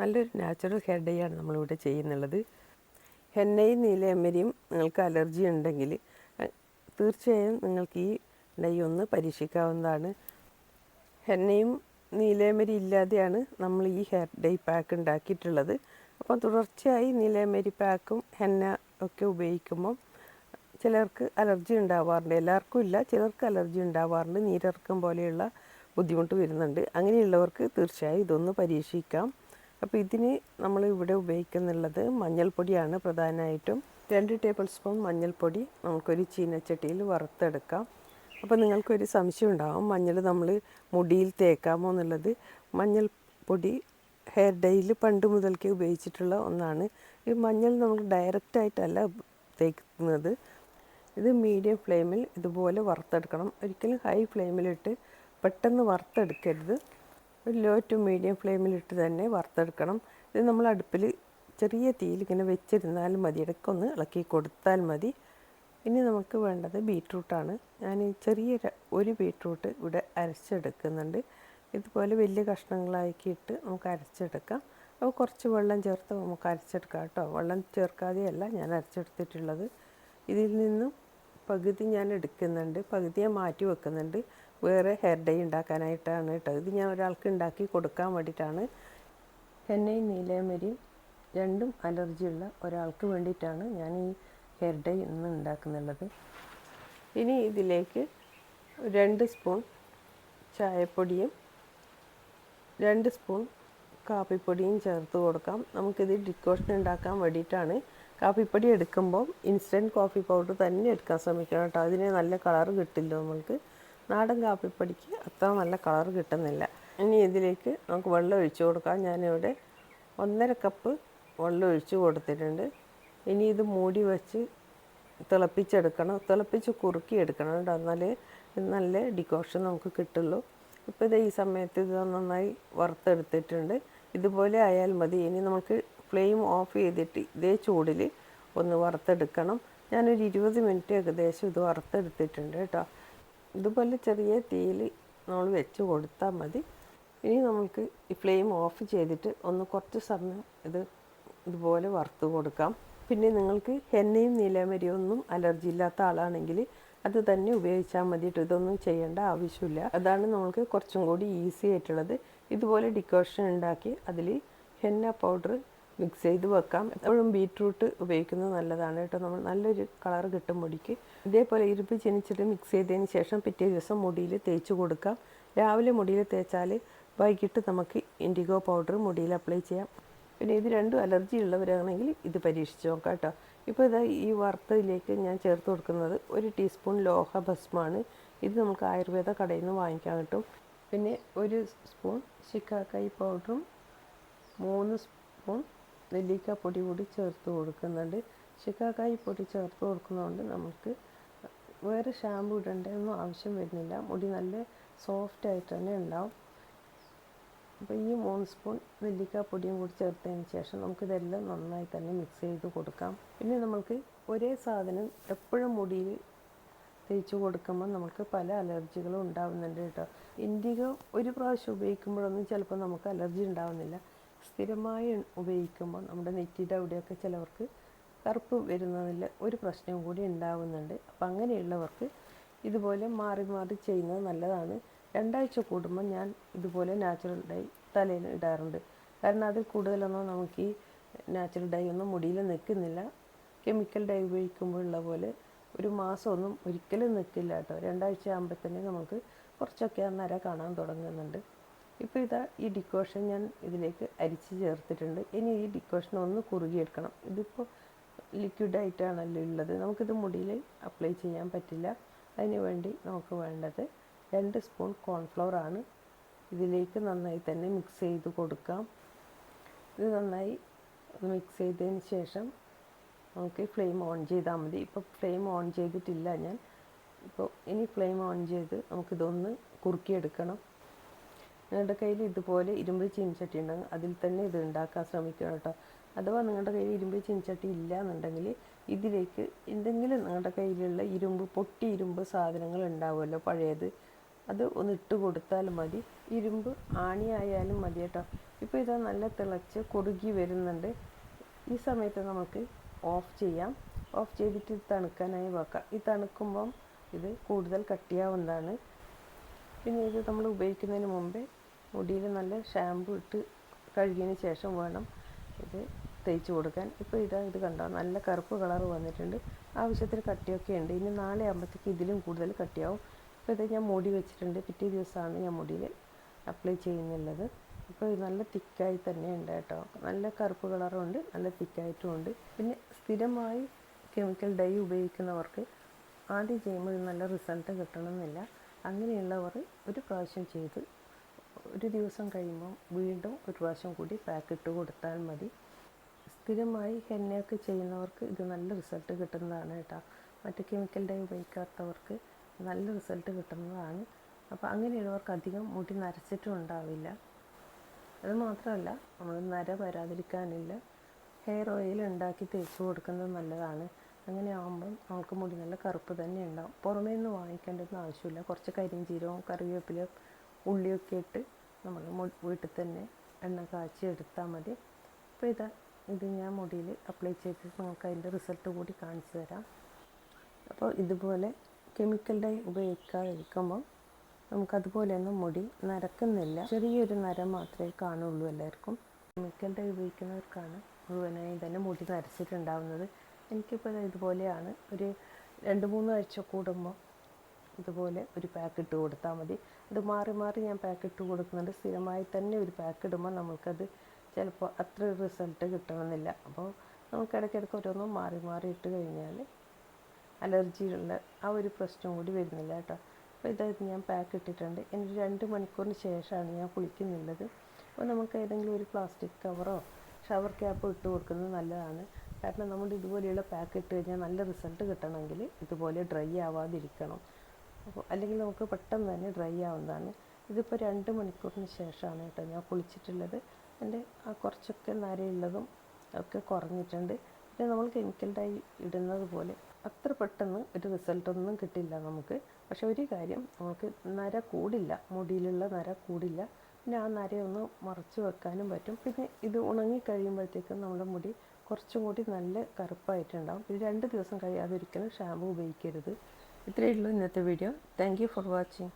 നല്ലൊരു natural hair day ആണ് നമ്മളിവിടെ ചെയ്യുന്നുള്ളത്. ഹെന്നയും നീലയമ്മരിയും നിങ്ങൾക്ക് അലർജി ഉണ്ടെങ്കിൽ തീർച്ചയായും നിങ്ങൾക്ക് ഈ ഡൈ ഒന്ന് പരീക്ഷിക്കാവുന്നതാണ്. ഹെന്നയും നീലയമരി ഇല്ലാതെയാണ് നമ്മൾ ഈ ഹെയർ ഡൈ പാക്ക് ഉണ്ടാക്കിയിട്ടുള്ളത്. അപ്പോൾ തുടർച്ചയായി നീലയമരി പാക്കും ഹെന്ന ഒക്കെ ഉപയോഗിക്കുമ്പം ചിലർക്ക് അലർജി ഉണ്ടാവാറുണ്ട്. എല്ലാവർക്കും ഇല്ല ചിലർക്ക് അലർജി ഉണ്ടാവാറുണ്ട്. നീരിറക്കം പോലെയുള്ള ബുദ്ധിമുട്ട് വരുന്നുണ്ട്. അങ്ങനെയുള്ളവർക്ക് തീർച്ചയായും ഇതൊന്ന് പരീക്ഷിക്കാം. അപ്പോൾ ഇതിന് നമ്മൾ ഇവിടെ ഉപയോഗിക്കുന്നുള്ളത് മഞ്ഞൾപ്പൊടിയാണ് പ്രധാനമായിട്ടും. രണ്ട് ടേബിൾ സ്പൂൺ മഞ്ഞൾപ്പൊടി നമുക്കൊരു ചീനച്ചട്ടിയിൽ വറുത്തെടുക്കാം. അപ്പോൾ നിങ്ങൾക്കൊരു സംശയം ഉണ്ടാവും മഞ്ഞൾ നമ്മൾ മുടിയിൽ തേക്കാമോ എന്നുള്ളത്. മഞ്ഞൾപ്പൊടി ഹെയർ ഡൈയിൽ പണ്ട് മുതൽക്കേ ഉപയോഗിച്ചിട്ടുള്ള ഒന്നാണ്. ഈ മഞ്ഞൾ നമ്മൾ ഡയറക്റ്റായിട്ടല്ല തേക്കുന്നത്. ഇത് മീഡിയം ഫ്ലെയിമിൽ ഇതുപോലെ വറുത്തെടുക്കണം. ഒരിക്കലും ഹൈ ഫ്ലെയിമിലിട്ട് പെട്ടെന്ന് വറുത്തെടുക്കരുത്. ഒരു ലോ ടു മീഡിയം ഫ്ലെയിമിലിട്ട് തന്നെ വറുത്തെടുക്കണം. ഇത് നമ്മൾ അടുപ്പിൽ ചെറിയ തീയിൽ ഇങ്ങനെ വെച്ചിരുന്നാലും മതി. ഇടയ്ക്കൊന്ന് ഇളക്കി കൊടുത്താൽ മതി. ഇനി നമുക്ക് വേണ്ടത് ബീട്രൂട്ടാണ്. ഞാൻ ചെറിയ ഒരു ബീട്രൂട്ട് ഇവിടെ അരച്ചെടുക്കുന്നുണ്ട്. ഇതുപോലെ വലിയ കഷ്ണങ്ങളാക്കിയിട്ട് നമുക്ക് അരച്ചെടുക്കാം. അപ്പോൾ കുറച്ച് വെള്ളം ചേർത്ത് നമുക്ക് അരച്ചെടുക്കാം കേട്ടോ. വെള്ളം ചേർക്കാതെയല്ല ഞാൻ അരച്ചെടുത്തിട്ടുള്ളത്. ഇതിൽ നിന്നും പകുതി ഞാൻ എടുക്കുന്നുണ്ട്. പകുതി ഞാൻ മാറ്റി വെക്കുന്നുണ്ട്. വേറെ ഹെയർ ഡേ ഉണ്ടാക്കാനായിട്ടാണ് കേട്ടോ. ഇത് ഞാൻ ഒരാൾക്ക് ഉണ്ടാക്കി കൊടുക്കാൻ വേണ്ടിയിട്ടാണ്. ചെന്നൈ നീലയമരിയും രണ്ടും അലർജിയുള്ള ഒരാൾക്ക് വേണ്ടിയിട്ടാണ് ഞാൻ ഈ ഹെയർ ഡേ ഇന്ന് ഉണ്ടാക്കുന്നുള്ളത്. ഇനി ഇതിലേക്ക് രണ്ട് സ്പൂൺ ചായപ്പൊടിയും രണ്ട് സ്പൂൺ കാപ്പിപ്പൊടിയും ചേർത്ത് കൊടുക്കാം. നമുക്കിത് ഡിക്കോഷൻ ഉണ്ടാക്കാൻ വേണ്ടിയിട്ടാണ്. കാപ്പിപ്പൊടി എടുക്കുമ്പോൾ ഇൻസ്റ്റന്റ് കോഫി പൗഡർ തന്നെ എടുക്കാൻ ശ്രമിക്കണം കേട്ടോ. അതിന് നല്ല കളർ കിട്ടില്ല നമ്മൾക്ക്. നാടൻ കാപ്പിപ്പൊടിക്ക് അത്ര നല്ല കളർ കിട്ടുന്നില്ല. ഇനി ഇതിലേക്ക് നമുക്ക് വെള്ളം ഒഴിച്ചു കൊടുക്കാം. ഞാനിവിടെ ഒന്നര കപ്പ് വെള്ളം ഒഴിച്ചു കൊടുത്തിട്ടുണ്ട്. ഇനി ഇത് മൂടി വെച്ച് തിളപ്പിച്ചെടുക്കണം. തിളപ്പിച്ച് കുറുക്കി എടുക്കണം കേട്ടോ. എന്നാലേ നല്ല ഡിക്കോഷൻ നമുക്ക് കിട്ടുള്ളൂ. ഇപ്പോൾ ഇത് ഈ സമയത്ത് ഇത് നന്നായി വറുത്തെടുത്തിട്ടുണ്ട്. ഇതുപോലെ ആയാൽ മതി. ഇനി നമുക്ക് ഫ്ലെയിം ഓഫ് ചെയ്തിട്ട് ഇതേ ചൂടിൽ ഒന്ന് വറുത്തെടുക്കണം. ഞാനൊരു ഇരുപത് മിനിറ്റ് ഏകദേശം ഇത് വറുത്തെടുത്തിട്ടുണ്ട് കേട്ടോ. ഇതുപോലെ ചെറിയ തീയിൽ നമ്മൾ വെച്ച് കൊടുത്താൽ മതി. ഇനി നമുക്ക് ഈ ഫ്ലെയിം ഓഫ് ചെയ്തിട്ട് ഒന്ന് കുറച്ച് സമയം ഇത് ഇതുപോലെ വറുത്ത് കൊടുക്കാം. പിന്നെ നിങ്ങൾക്ക് എണ്ണയും നീലമരിയും ഒന്നും അലർജി ഇല്ലാത്ത ആളാണെങ്കിൽ അത് തന്നെ ഉപയോഗിച്ചാൽ മതിയിട്ട് ഇതൊന്നും ചെയ്യേണ്ട ആവശ്യമില്ല. അതാണ് നമുക്ക് കുറച്ചും കൂടി ഈസി ആയിട്ടുള്ളത്. ഇതുപോലെ ഡിക്കോഷൻ ഉണ്ടാക്കി അതിൽ ഹെന്ന പൗഡർ മിക്സ് ചെയ്ത് വെക്കാം. എപ്പോഴും ബീട്രൂട്ട് ഉപയോഗിക്കുന്നത് നല്ലതാണ് കേട്ടോ. നമ്മൾ നല്ലൊരു കളർ കിട്ടും മുടിക്ക്. ഇതേപോലെ ഇരുപ്പ് ചെനിച്ചിട്ട് മിക്സ് ചെയ്തതിന് ശേഷം പിറ്റേ ദിവസം മുടിയിൽ തേച്ച് കൊടുക്കാം. രാവിലെ മുടിയിൽ തേച്ചാൽ വൈകിട്ട് നമുക്ക് ഇൻഡിഗോ പൗഡർ മുടിയിൽ അപ്ലൈ ചെയ്യാം. പിന്നെ ഇത് രണ്ടും അലർജി ഉള്ളവരാണെങ്കിൽ ഇത് പരീക്ഷിച്ച് നോക്കാം കേട്ടോ. ഇപ്പോൾ ഇതാ ഈ വറുത്തതിലേക്ക് ഞാൻ ചേർത്ത് കൊടുക്കുന്നത് ഒരു ടീസ്പൂൺ ലോഹ ഭസ്മാണ്. ഇത് നമുക്ക് ആയുർവേദ കടയിൽ നിന്ന് വാങ്ങിക്കാൻ കിട്ടും. പിന്നെ ഒരു സ്പൂൺ ശിക്കാക്കായി പൗഡറും മൂന്ന് സ്പൂൺ നെല്ലിക്ക പൊടി കൂടി ചേർത്ത് കൊടുക്കുന്നുണ്ട്. ശിക്കാക്കായി പൊടി ചേർത്ത് കൊടുക്കുന്നതുകൊണ്ട് നമുക്ക് വേറെ ഷാമ്പു ഇടേണ്ടതൊന്നും ആവശ്യം വരുന്നില്ല. മുടി നല്ല സോഫ്റ്റ് ആയിട്ട് തന്നെ ഉണ്ടാവും. അപ്പോൾ ഈ മൂന്ന് സ്പൂൺ നെല്ലിക്ക പൊടിയും കൂടി ചേർത്തതിന് ശേഷം നമുക്കിതെല്ലാം നന്നായി തന്നെ മിക്സ് ചെയ്ത് കൊടുക്കാം. പിന്നെ നമുക്ക് ഒരേ സാധനം എപ്പോഴും മുടിയിൽ തേച്ച് കൊടുക്കുമ്പോൾ നമുക്ക് പല അലർജികളും ഉണ്ടാവുന്നുണ്ട് കേട്ടോ. ഇൻഡിഗോ ഒരു പ്രാവശ്യം ഉപയോഗിക്കുമ്പോഴൊന്നും ചിലപ്പോൾ നമുക്ക് അലർജി ഉണ്ടാവുന്നില്ല. സ്ഥിരമായി ഉപയോഗിക്കുമ്പോൾ നമ്മുടെ നെറ്റിയുടെ അവിടെയൊക്കെ ചിലവർക്ക് കറുപ്പ് വരുന്നതിൽ ഒരു പ്രശ്നം കൂടി ഉണ്ടാവുന്നുണ്ട്. അപ്പം അങ്ങനെയുള്ളവർക്ക് ഇതുപോലെ മാറി മാറി ചെയ്യുന്നത് നല്ലതാണ്. രണ്ടാഴ്ച കൂടുമ്പോൾ ഞാൻ ഇതുപോലെ നാച്ചുറൽ ഡൈ തലയിൽ ഇടാറുണ്ട്. കാരണം അതിൽ കൂടുതലൊന്നും നമുക്ക് ഈ നാച്ചുറൽ ഡൈ ഒന്നും മുടിയിൽ നിൽക്കുന്നില്ല. കെമിക്കൽ ഡൈ ഉപയോഗിക്കുമ്പോഴുള്ള പോലെ ഒരു മാസമൊന്നും ഒരിക്കലും നിൽക്കില്ല കേട്ടോ. രണ്ടാഴ്ച ആകുമ്പോൾ തന്നെ നമുക്ക് കുറച്ചൊക്കെ ആ കാണാൻ തുടങ്ങുന്നുണ്ട്. ഇപ്പോൾ ഇതാ ഈ ഡിക്കോഷൻ ഞാൻ ഇതിലേക്ക് അരിച്ച് ചേർത്തിട്ടുണ്ട്. ഇനി ഈ ഡിക്കോഷൻ ഒന്ന് കുറുകിയെടുക്കണം. ഇതിപ്പോൾ ലിക്വിഡായിട്ടാണല്ലോ ഉള്ളത്. നമുക്കിത് മുടിയിൽ അപ്ലൈ ചെയ്യാൻ പറ്റില്ല. അതിന് വേണ്ടി നമുക്ക് വേണ്ടത് രണ്ട് സ്പൂൺ കോൺഫ്ലവർ ആണ്. ഇതിലേക്ക് നന്നായി തന്നെ മിക്സ് ചെയ്ത് കൊടുക്കാം. ഇത് നന്നായി മിക്സ് ചെയ്തതിന് ശേഷം നമുക്ക് ഫ്ലെയിം ഓൺ ചെയ്താൽ മതി. ഇപ്പോൾ ഫ്ലെയിം ഓൺ ചെയ്തിട്ടില്ല ഞാൻ. ഇപ്പോൾ ഇനി ഫ്ലെയിം ഓൺ ചെയ്ത് നമുക്കിതൊന്ന് കുറുക്കിയെടുക്കണം. നിങ്ങളുടെ കയ്യിൽ ഇതുപോലെ ഇരുമ്പ് ചീനച്ചട്ടി ഉണ്ടെങ്കിൽ അതിൽ തന്നെ ഇത് ഉണ്ടാക്കാൻ ശ്രമിക്കണം കേട്ടോ. അഥവാ നിങ്ങളുടെ കയ്യിൽ ഇരുമ്പ് ചീനച്ചട്ടി ഇല്ല എന്നുണ്ടെങ്കിൽ ഇതിലേക്ക് എന്തെങ്കിലും നിങ്ങളുടെ കയ്യിലുള്ള ഇരുമ്പ് പൊട്ടി ഇരുമ്പ് സാധനങ്ങൾ ഉണ്ടാവുമല്ലോ പഴയത്. അത് ഒന്ന് ഇട്ട് കൊടുത്താൽ മതി. ഇരുമ്പ് ആണിയായാലും മതി കേട്ടോ. ഇപ്പോൾ ഇത് നല്ല തിളച്ച് കുറുകി വരുന്നുണ്ട്. ഈ സമയത്ത് നമുക്ക് ഓഫ് ചെയ്യാം. ഓഫ് ചെയ്തിട്ട് ഇത് തണുക്കാനായി വെക്കാം. ഈ തണുക്കുമ്പം ഇത് കൂടുതൽ കട്ടിയാവുന്നതാണ്. പിന്നെ ഇത് നമ്മൾ ഉപയോഗിക്കുന്നതിന് മുമ്പേ മുടിയിൽ നല്ല ഷാമ്പു ഇട്ട് കഴുകിയതിന് ശേഷം വേണം ഇത് തേച്ച് കൊടുക്കാൻ. ഇപ്പോൾ ഇതാ ഇത് കണ്ടോ? നല്ല കറുപ്പ് കളർ വന്നിട്ടുണ്ട്. ആവശ്യത്തിന് കട്ടിയൊക്കെ ഉണ്ട്. ഇനി നാളെ ആകുമ്പോഴത്തേക്ക് ഇതിലും കൂടുതൽ കട്ടിയാവും. ഇപ്പോൾ ഇത് ഞാൻ മുടി വെച്ചിട്ടുണ്ട്. പിറ്റേ ദിവസമാണ് ഞാൻ മുടിയിൽ അപ്ലൈ ചെയ്യുന്നുള്ളത്. അപ്പോൾ ഇത് നല്ല തിക്കായി തന്നെ ഉണ്ട് കേട്ടോ. നല്ല കറുപ്പ് കളറും ഉണ്ട് നല്ല തിക്കായിട്ടും ഉണ്ട്. പിന്നെ സ്ഥിരമായി കെമിക്കൽ ഡൈ ഉപയോഗിക്കുന്നവർക്ക് ആദ്യം ചെയ്യുമ്പോൾ നല്ല റിസൾട്ട് കിട്ടണമെന്നില്ല. അങ്ങനെയുള്ളവർ ഒരു പ്രാവശ്യം ചെയ്ത് ഒരു ദിവസം കഴിയുമ്പോൾ വീണ്ടും ഒരു പ്രാവശ്യം കൂടി പാക്ക് ഇട്ട് കൊടുത്താൽ മതി. സ്ഥിരമായി ഹെന്നയൊക്കെ ചെയ്യുന്നവർക്ക് ഇത് നല്ല റിസൾട്ട് കിട്ടുന്നതാണ് കേട്ടോ. മറ്റ് കെമിക്കൽ ഡൈ ഉപയോഗിക്കാത്തവർക്ക് നല്ല റിസൾട്ട് കിട്ടുന്നതാണ്. അപ്പോൾ അങ്ങനെയുള്ളവർക്ക് അധികം മുടി നരച്ചിട്ടും ഉണ്ടാവില്ല. അത് മാത്രമല്ല നമ്മൾ നര വരാതിരിക്കാനില്ല ഹെയർ ഓയിൽ ഉണ്ടാക്കി തേച്ച് കൊടുക്കുന്നത് നല്ലതാണ്. അങ്ങനെ ആകുമ്പം നമുക്ക് മുടി നല്ല കറുപ്പ് തന്നെ ഉണ്ടാവും. പുറമേ നിന്ന് വാങ്ങിക്കേണ്ടതെന്ന് ആവശ്യമില്ല. കുറച്ച് കരിഞ്ചീരവും കറിവേപ്പിലയും ഉള്ളിയൊക്കെ ഇട്ട് നമ്മൾ വീട്ടിൽ തന്നെ എണ്ണ കാച്ചി എടുത്താൽ മതി. അപ്പോൾ ഇതാ ഇത് ഞാൻ മുടിയിൽ അപ്ലൈ ചെയ്തിട്ട് നമുക്ക് അതിന്റെ റിസൾട്ട് കൂടി കാണിച്ചു തരാം. അപ്പോൾ ഇതുപോലെ കെമിക്കൽ ഡൈ ഉപയോഗിക്കാതിരിക്കുമ്പോൾ നമുക്കതുപോലെയൊന്നും മുടി നരക്കുന്നില്ല. ചെറിയൊരു നരം മാത്രമേ കാണുള്ളൂ എല്ലാവർക്കും. കെമിക്കൽ ഡൈ ഉപയോഗിക്കുന്നവർക്കാണ് മുഴുവനായി തന്നെ മുടി നരച്ചിട്ടുണ്ടാവുന്നത്. എനിക്കിപ്പോൾ ഇതുപോലെയാണ്. ഒരു രണ്ട് മൂന്ന് ആഴ്ച കൂടുമ്പോൾ ഇതുപോലെ ഒരു പാക്ക് ഇട്ട് കൊടുത്താൽ മതി. അത് മാറി മാറി ഞാൻ പാക്ക് ഇട്ട് കൊടുക്കുന്നുണ്ട്. സ്ഥിരമായി തന്നെ ഒരു പാക്ക് ഇടുമ്പോൾ നമുക്കത് ചിലപ്പോൾ അത്ര റിസൾട്ട് കിട്ടണമെന്നില്ല. അപ്പോൾ നമുക്ക് ഇടയ്ക്കിടയ്ക്ക് ഓരോന്നും മാറി മാറി ഇട്ട് കഴിഞ്ഞാൽ അലർജിയുള്ള ആ ഒരു പ്രശ്നം കൂടി വരുന്നില്ല കേട്ടോ. അപ്പോൾ ഇതായത് ഞാൻ പാക്ക് ഇട്ടിട്ടുണ്ട്. ഇനി രണ്ട് മണിക്കൂറിന് ശേഷമാണ് ഞാൻ കുളിക്കുന്നുള്ളത്. അപ്പോൾ നമുക്ക് ഏതെങ്കിലും ഒരു പ്ലാസ്റ്റിക് കവറോ ഷവർ ക്യാപ്പോ ഇട്ട് കൊടുക്കുന്നത് നല്ലതാണ്. കാരണം നമ്മൾ ഇതുപോലെയുള്ള പാക്ക് ഇട്ട് കഴിഞ്ഞാൽ നല്ല റിസൾട്ട് കിട്ടണമെങ്കിൽ ഇതുപോലെ ഡ്രൈ ആവാതിരിക്കണം. അപ്പോൾ അല്ലെങ്കിൽ നമുക്ക് പെട്ടെന്ന് തന്നെ ഡ്രൈ ആവുന്നതാണ്. ഇതിപ്പോൾ രണ്ട് മണിക്കൂറിന് ശേഷമാണ് കേട്ടോ ഞാൻ കുളിച്ചിട്ടുള്ളത്. എന്റെ ആ കുറച്ചൊക്കെ നരയുള്ളതും ഒക്കെ കുറഞ്ഞിട്ടുണ്ട്. പിന്നെ നമ്മൾ കെമിക്കൽ ഡൈ ഇടുന്നത് പോലെ അത്ര പെട്ടെന്ന് ഒരു റിസൾട്ടൊന്നും കിട്ടില്ല നമുക്ക്. പക്ഷെ ഒരു കാര്യം നമുക്ക് നര കൂടില്ല. മുടിയിലുള്ള നര കൂടില്ല. പിന്നെ ആ നരയൊന്ന് മറച്ചു വെക്കാനും പറ്റും. പിന്നെ ഇത് ഉണങ്ങി കഴിയുമ്പോഴത്തേക്കും നമ്മുടെ മുടി കുറച്ചും കൂടി നല്ല കറുപ്പായിട്ടുണ്ടാകും പിന്നെ രണ്ട് ദിവസം കഴിയാതെ ഒരിക്കലും ഷാമ്പു ഉപയോഗിക്കരുത്. ഇത്രയേ ഉള്ളൂ ഇന്നത്തെ വീഡിയോ താങ്ക് ഫോർ വാച്ചിങ്